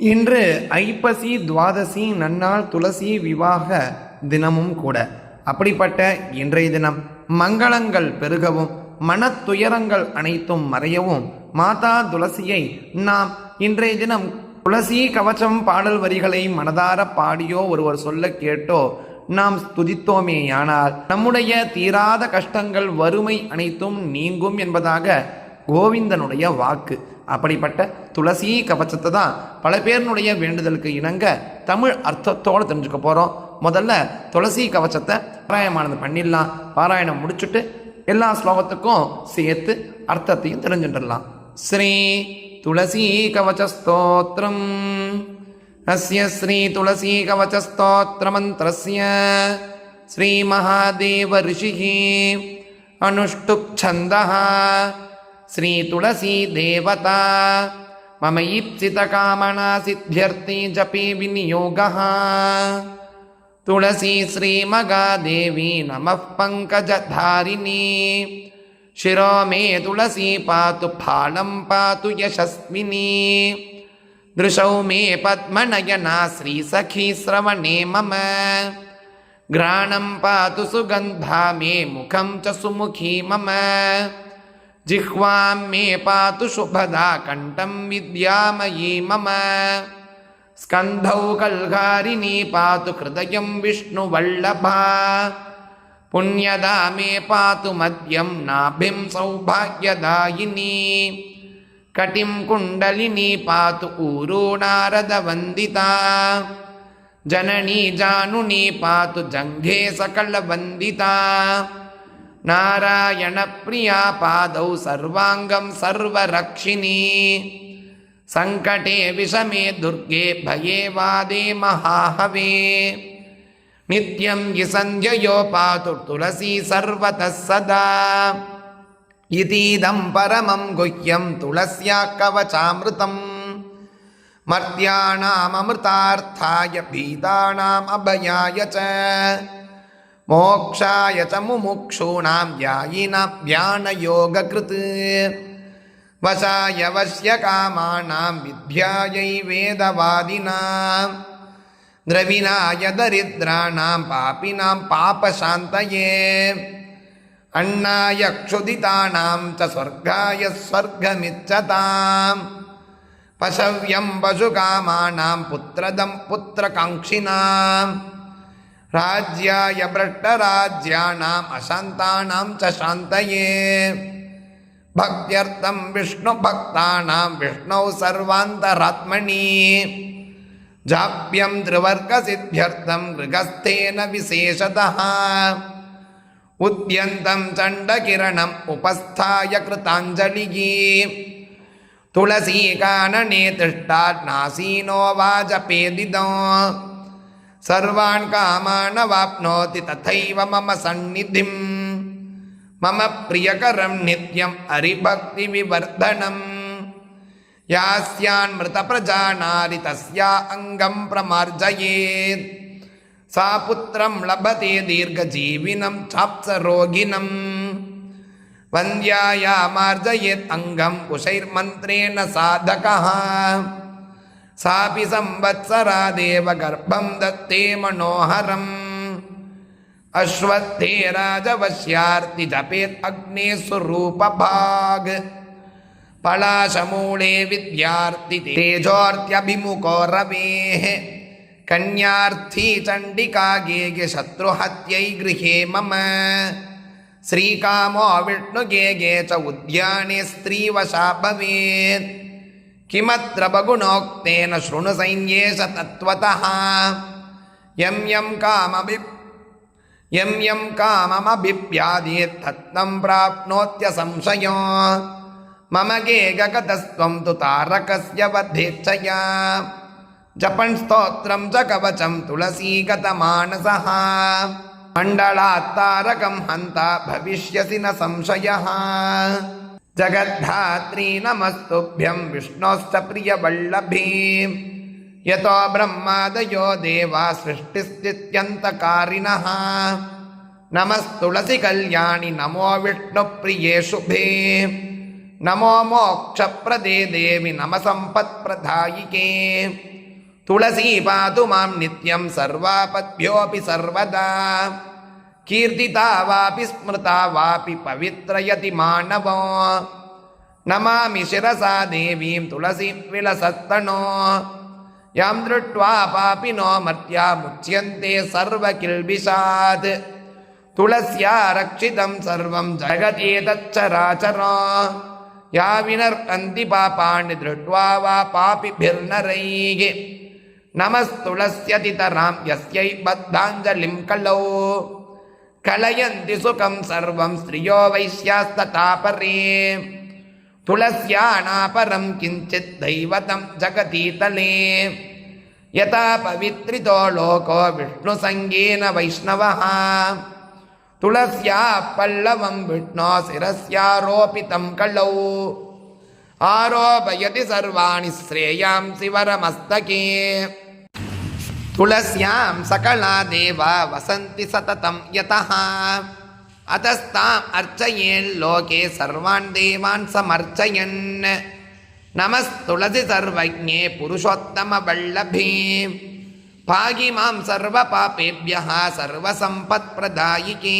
இன்று ஐப்பசி துவாதசி நன்னாள் துளசி விவாக தினமும் கூட. அப்படிப்பட்ட இன்றைய தினம் மங்களங்கள் பெருகவும் மனத்துயரங்கள் அனைத்தும் மறையவும் மாதா துளசியை நாம் இன்றைய தினம் துளசி கவச்சம் பாடல் வரிகளை மனதார பாடியோ ஒருவர் சொல்ல கேட்டோ நாம் துதித்தோமேயானால் நம்முடைய தீராத கஷ்டங்கள் வறுமை அனைத்தும் நீங்கும் என்பதாக கோவிந்தனுடைய வாக்கு. அப்படிப்பட்ட துளசி கவச்சத்தை தான் பல பேருனுடைய வேண்டுதலுக்கு இணங்க தமிழ் அர்த்தத்தோடு தெரிஞ்சுக்க போகிறோம் முதல்ல துளசி கவச்சத்தை பாராயமானது பண்ணிடலாம். பாராயணம் முடிச்சுட்டு எல்லா ஸ்லோகத்துக்கும் சேர்த்து அர்த்தத்தையும் தெரிஞ்சுட்டுடலாம். ஸ்ரீ துளசி கவச்சஸ்தோத்ரம் அஸ்ய ஸ்ரீ துளசி கவச்சஸ்தோத்திரமந்திரஸ்ய ஸ்ரீ மகாதேவ ரிஷிஹி அனுஷ்டுப் श्रीतुलसीदेवता। मम ईप्सितकामनासिद्ध्यर्थे जपे विनियोगः। तुलसी श्रीमगादेवी नमः पङ्कजधारिणी। शिरो मे तुलसी पातु फालं पातु यशस्विनी। दृशौ मे पद्मनयना श्रीसखी श्रवणे मम। घ्राणं पातु सुगन्धा मे मुखं च सुमुखी मम ஜிஹ்வாம் மே பாத்து சுபதா கண்டம் வித்யாமயி மம ஸ்கந்தௌ கல்காரிணி பாத்து ஹிருதயம் விஷ்ணு வல்லபா புண்ணியதா மே பாத்து மத்யம் நாபிம் சௌபாகியதாயினி கட்டிம் குண்டலினி பாத்து ஊரு நாரத வந்திதா ஜனனி ஜானுனி பாத்து ஜங்கே சகல வந்திதா नारायणप्रिया पादौ सर्वाङ्गं सर्वरक्षिणी सङ्कटे विषमे दुर्गे भये वादे महाहवे नित्यं यिसन्ध्ययो पातु तुलसी सर्वतः सदा इतीदं परमं गुह्यं तुलस्या कवचामृतम् मर्त्याणाममृतार्थाय भीतानाम् अभयाय च மோக்ஷாய சமுமுக்ஷூணாம் யாயினாம் தியான யோக கிருத்து வசாயவசிய காமானாம் வித்யாயை வேதவாதினாம் திரவினாய தரித்ராணாம் பாப்பினாம் பாபசாந்தயே அண்ணாய க்ஷுதிதானாம் ச ஸ்வர்காய ஸ்வர்கமிச்சதாம் பசவ்யம் பசுகாமானாம் புத்திரதம் புத்திரகாங்க்ஷினாம் ராஜ்யாய பிரஷ்டராஜ்யானாம் அசாந்தானாம் ச சாந்தயே பக்தியர்த்தம் விஷ்ணு பக்தானாம் விஷ்ணோ சர்வாந்தராத்மணி ஜாப்பியம் திருவர்க்க சித்தியர்த்தம் கிருகஸ்தேன விசேஷதா உத்தியந்தம் சண்டகிரணம் உபஸ்தாய கிருத்தாஞ்சலிகி துளசீகானனே திஷ்டாத் நாசீனோ வாஜபேதிதோ சர்வான் காமான வாப்னோதி ததைவ மம சந்நிதிம். மம பிரியகரம் நித்யம் ஹரிபக்தி விவர்தனம் யாஸ்யான் மிருத பிரஜா நாரி தஸ்யா அங்கம் பிரமார்ஜயேத். சா புத்திரம் லபதே தீர்க்கஜீவினம் சாப்சரோகிணம் வந்தியாயா மார்ஜயேத் அங்கம் குஷைர்மந்திரேன சாதகா सापि संवत्सरा देव गर्भं दत्ते मनोहरम्। अश्वत्थे राजवश्यार्ति जपेत् अग्ने स्वरूपभाग पलाशमूले विद्यार्ति तेजोर्त्यभिमुखो रवेः। कन्यार्थी चण्डिका गेगे शत्रुहत्यै गृहे मम। श्रीकामो विष्णुगेगे च उद्याने स्त्रीवशा भवेत् கிமத்ர பகுணோக்தேன ஸ்ருணு சைன்யேச தத்வதா எம் எம் காமபி எம் எம் காமமபிப்பியாதி தத்னம் பிராப்னோத்திய சம்சயோ மம கேககதஸ்வம் து தாரகஸ்ய வதேட்சயா ஜபன் ஸ்தோத்திரம் ச கவச்சம் துளசீகதமானசா மண்டலாத்தாரகம் ஹந்தா பவிஷ்யசி ந சம்சயா जगद्धात्री नमस्तुभ्यं विष्णोश्च प्रियवल्लभीं यतो ब्रह्मादयो देवा सृष्टिस्थित्यन्तकारिणः नमस्तुलसि कल्याणि नमो विष्णुप्रिये शुभे नमो मोक्षप्रदे देवि नमसम्पत्प्रदायिके तुलसी पातु मां नित्यं सर्वापद्भ्योऽपि सर्वदा கீர்த்திதா வாபி ஸ்மிருதா வாபி பவித்ரயதி மாணவோ. நமாமி சிரசா தேவீம் துளசி விலசத்தனோ யாம் திருட்வா பாபினோ மர்த்தியா முச்சியந்தே சர்வ கில்பிஷாத். துளசியா ரக்ஷிதம் சர்வம் ஜகதேதச்சராச்சரோ. யாவினர் கந்தி பாபாணி திருட்வா வா பாபிபிர்நரைः நமஸ்துளஸ்யதிதராம் யஸ்யை பத்தாஞ்சலிம் கலோ. కలయంతి సుఖం సర్వం స్త్రియో వైశ్యాస్తతాపరే. తులస్యాణాపరం కించిత్ దైవతం జగతీతలే. యథా పవిత్రితో లోకో విష్ణు సంగేన వైష్ణవ. తులస్యా పల్లవం విష్ణో శిరస్యారోపితం కళౌ. ఆరోపయతి సర్వాణి శ్రేయాంసి వరమస్తకే. तुलस्यां सकला देवा वसन्ति सततं यतः अतस्ताम् अर्चयेल्लोके सर्वान् देवान् समर्चयन् नमस्तुलसि सर्वज्ञे पुरुषोत्तमवल्लभे पाहि मां सर्वपापेभ्यः सर्वसम्पत्प्रदायिके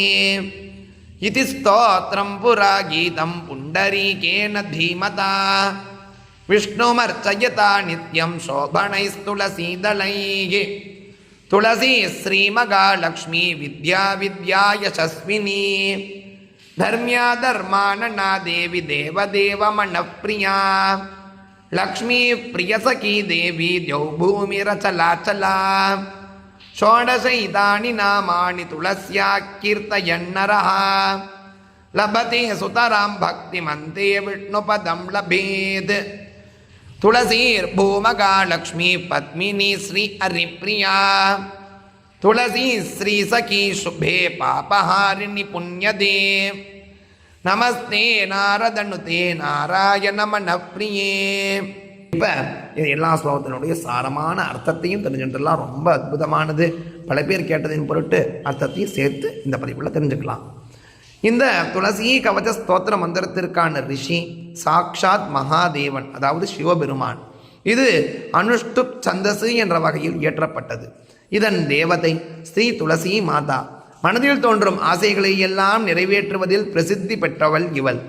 इति स्तोत्रं पुरा गीतं पुण्डरीकेन धीमता विष्णुमर्चयता नित्यं शोभणैस्तुलसीदलैः तुलसी श्रीमगालक्ष्मी विद्या विद्या यशस्विनी धर्म्या धर्मानना देवी देवदेवमनप्रिया लक्ष्मी प्रियसखी देवी द्यौभूमिरचलाचला षोडशैतानि नामानि तुलस्या कीर्तयन्नरः लभते सुतरां भक्तिमन्ते विष्णुपदं लभेत् तुलसीर्भूमगा लक्ष्मी पद्मिनी श्री हरिप्रिया तुलसी श्री सखी शुभे पापहारिणि पुण्यदे நமஸ்தே நாரதனுதே நாராயண மனப்பிரியே இப்போ இது எல்லா ஸ்லோகத்தினுடைய சாரமான அர்த்தத்தையும் தெரிஞ்சுட்டுலாம் ரொம்ப அற்புதமானது பல பேர் கேட்டதின் பொருட்டு அர்த்தத்தையும் சேர்த்து இந்த பதிவில் தெரிஞ்சுக்கலாம் இந்த துளசி கவச ஸ்தோத்திர மந்திரத்திற்கான ரிஷி சாக்ஷாத் மகாதேவன் அதாவது சிவபெருமான். இது அனுஷ்டுப் சந்தசு என்ற வகையில் இயற்றப்பட்டது. இதன் தேவதை ஸ்ரீ துளசி மாதா. மனதில் தோன்றும் ஆசைகளை எல்லாம் நிறைவேற்றுவதில் பிரசித்தி பெற்றவள் இவள்.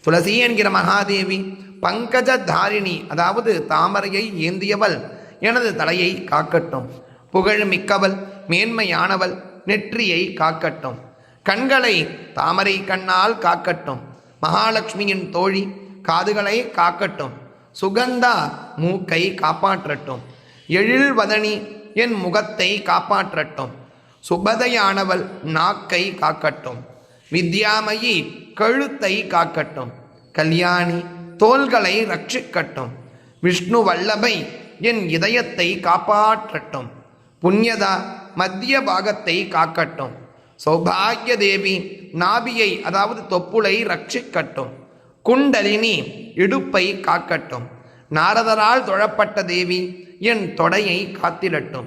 துளசி என்கிற மகாதேவி பங்கஜ தாரிணி அதாவது தாமரையை ஏந்தியவள். எனது தலையை காக்கட்டும். புகழ் மிக்கவள் மேன்மையானவள் நெற்றியை காக்கட்டும். கண்களை தாமரை கண்ணால் காக்கட்டும். மகாலட்சுமியின் தோழி காதுகளை காக்கட்டும். சுகந்தா மூக்கை காப்பாற்றட்டும். எழில் வதனி என் முகத்தை காப்பாற்றட்டும். சுபதையானவள் நாக்கை காக்கட்டும். வித்யாமயி கழுத்தை காக்கட்டும். கல்யாணி தோள்களை ரட்சிக்கட்டும். விஷ்ணு வல்லபை என் இதயத்தை காப்பாற்றட்டும். புண்ணியதா மத்திய பாகத்தை காக்கட்டும். சௌபாகிய தேவி நாபியை அதாவது தொப்புளை ரட்சிக்கட்டும். குண்டலினி இடுப்பை காக்கட்டும். நாரதரால் தொழப்பட்ட தேவி என் தொடையை காத்திடட்டும்.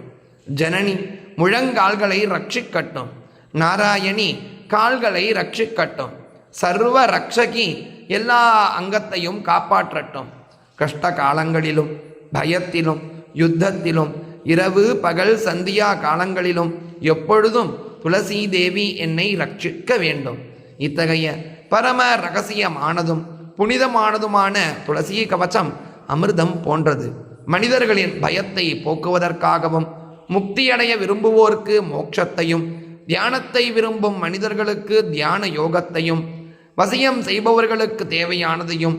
ஜனனி முழங்கால்களை ரட்சிக்கட்டும். நாராயணி கால்களை ரட்சிக்கட்டும். சர்வ ரக்ஷகி எல்லா அங்கத்தையும் காப்பாற்றட்டும். கஷ்ட காலங்களிலும் பயத்திலும் யுத்தத்திலும் இரவு பகல் சந்தியா காலங்களிலும் எப்பொழுதும் துளசி தேவி என்னை ரட்சிக்க வேண்டும். இத்தகைய பரம ரகசியமானதும் புனிதமானதுமான துளசி கவச்சம் அமிர்தம் போன்றது. மனிதர்களின் பயத்தை போக்குவதற்காகவும் முக்தியடைய விரும்புவோருக்கு மோட்சத்தையும் தியானத்தை விரும்பும் மனிதர்களுக்கு தியான யோகத்தையும் வசியம் செய்பவர்களுக்கு தேவையானதையும்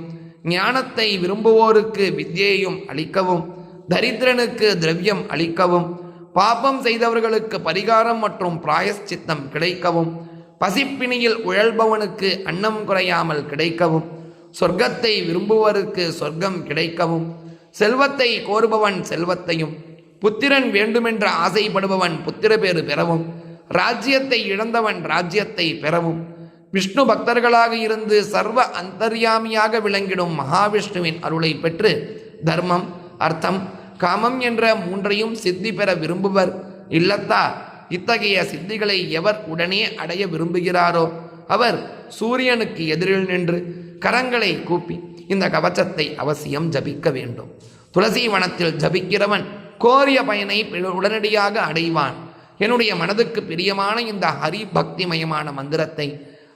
ஞானத்தை விரும்புவோருக்கு வித்யையும் அளிக்கவும் தரித்திரனுக்கு திரவியம் அளிக்கவும் பாபம் செய்தவர்களுக்கு பரிகாரம் மற்றும் பிராயஷ்சித்தம் கிடைக்கவும் பசிப்பிணியில் உழல்பவனுக்கு அன்னம் குறையாமல் கிடைக்கவும் சொர்க்கத்தை விரும்புவருக்கு சொர்க்கம் கிடைக்கவும் செல்வத்தை கோருபவன் செல்வத்தையும் புத்திரன் வேண்டுமென்ற ஆசைப்படுபவன் புத்திர பேறு பெறவும் ராஜ்யத்தை இழந்தவன் ராஜ்யத்தை பெறவும் விஷ்ணு பக்தர்களாக இருந்து சர்வ அந்தர்யாமியாக விளங்கிடும் மகாவிஷ்ணுவின் அருளை பெற்று தர்மம் அர்த்தம் காமம் என்ற மூன்றையும் சித்தி பெற விரும்புவர். இல்லத்தா இத்தகைய சித்திகளை எவர் உடனே அடைய விரும்புகிறாரோ? அவர் சூரியனுக்கு எதிரில் நின்று கரங்களை கூப்பி இந்த கவச்சத்தை அவசியம் ஜபிக்க வேண்டும். துளசி வனத்தில் ஜபிக்கிறவன் கோரிய பயனை உடனடியாக அடைவான். என்னுடைய மனதுக்கு பிரியமான இந்த ஹரி பக்திமயமான மந்திரத்தை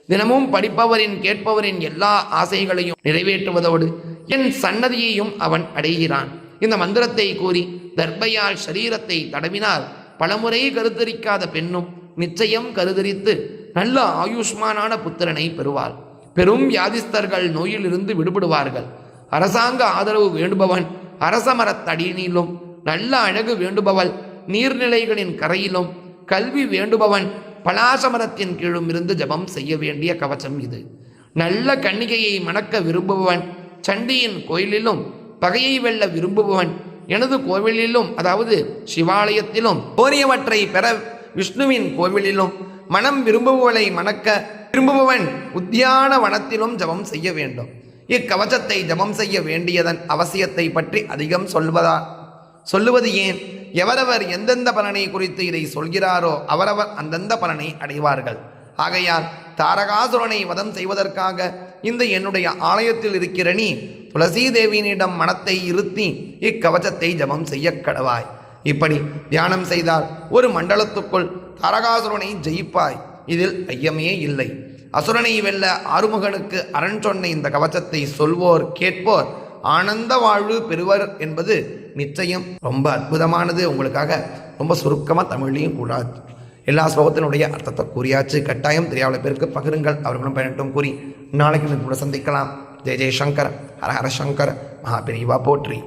தினமும் படிப்பவரின் கேட்பவரின் எல்லா ஆசைகளையும் நிறைவேற்றுவதோடு என் சன்னதியையும் அவன் அடைகிறான். இந்த மந்திரத்தை கூறி தர்பையால் சரீரத்தை தடவினால் பலமுறை கருத்தரிக்காத பெண்ணும் நிச்சயம் கருதரித்து நல்ல ஆயுஷ்மானான புத்திரனை பெறுவாள். பெரும் வியாதிஸ்தர்கள் நோயிலிருந்து விடுபடுவார்கள். அரசாங்க ஆதரவு வேண்டுபவன் அரச மரத்தடியினிலும் நல்ல அழகு வேண்டுபவள் நீர்நிலைகளின் கரையிலும் கல்வி வேண்டுபவன் பலாசமரத்தின் கீழும் இருந்து ஜபம் செய்ய வேண்டிய கவசம் இது. நல்ல கன்னிகையை மணக்க விரும்புபவன் சண்டியின் கோயிலிலும் பகையை வெல்ல விரும்புபவன் எனது கோவிலிலும் அதாவது சிவாலயத்திலும் கோரியவற்றை பெற விஷ்ணுவின் கோவிலிலும் மனம் விரும்புபவளை மணக்க விரும்புபவன் உத்தியான வனத்திலும் ஜபம் செய்ய வேண்டும். இக்கவச்சத்தை ஜபம் செய்ய வேண்டியதன் அவசியத்தை பற்றி அதிகம் சொல்வதா? சொல்லுவது ஏன்? எவரவர் எந்தெந்த பலனை குறித்து இதை சொல்கிறாரோ அவரவர் அந்தந்த பலனை அடைவார்கள். ஆகையால் தாரகாசுரனை வதம் செய்வதற்காக இந்த என்னுடைய ஆலயத்தில் இருக்கிற நீ துளசி தேவியினிடம் மனத்தை இருத்தி இக்கவச்சத்தை ஜபம் செய்ய கடவாய். இப்படி தியானம் செய்தால் ஒரு மண்டலத்துக்குள் தாரகாசுரனை ஜெயிப்பாய். இதில் ஐயமே இல்லை. அசுரனை வெல்ல ஆறுமுகனுக்கு அரண் சொன்ன இந்த கவச்சத்தை சொல்வோர் கேட்போர் ஆனந்த வாழ்வு பெறுவர் என்பது நிச்சயம். ரொம்ப அற்புதமானது. உங்களுக்காக ரொம்ப சுருக்கமாக தமிழ்லையும் கூடாது எல்லா ஸ்லோகத்தினுடைய அர்த்தத்தை கூறியாச்சு. கட்டாயம் தெரியாத பேருக்கு பகிருங்கள். அவர்களும் பயனட்டும் கூறி நாளைக்கு கூட சந்திக்கலாம். ஜெய ஜெயசங்கர் ஹர ஹர சங்கர் மகாபிரிவா போற்றி.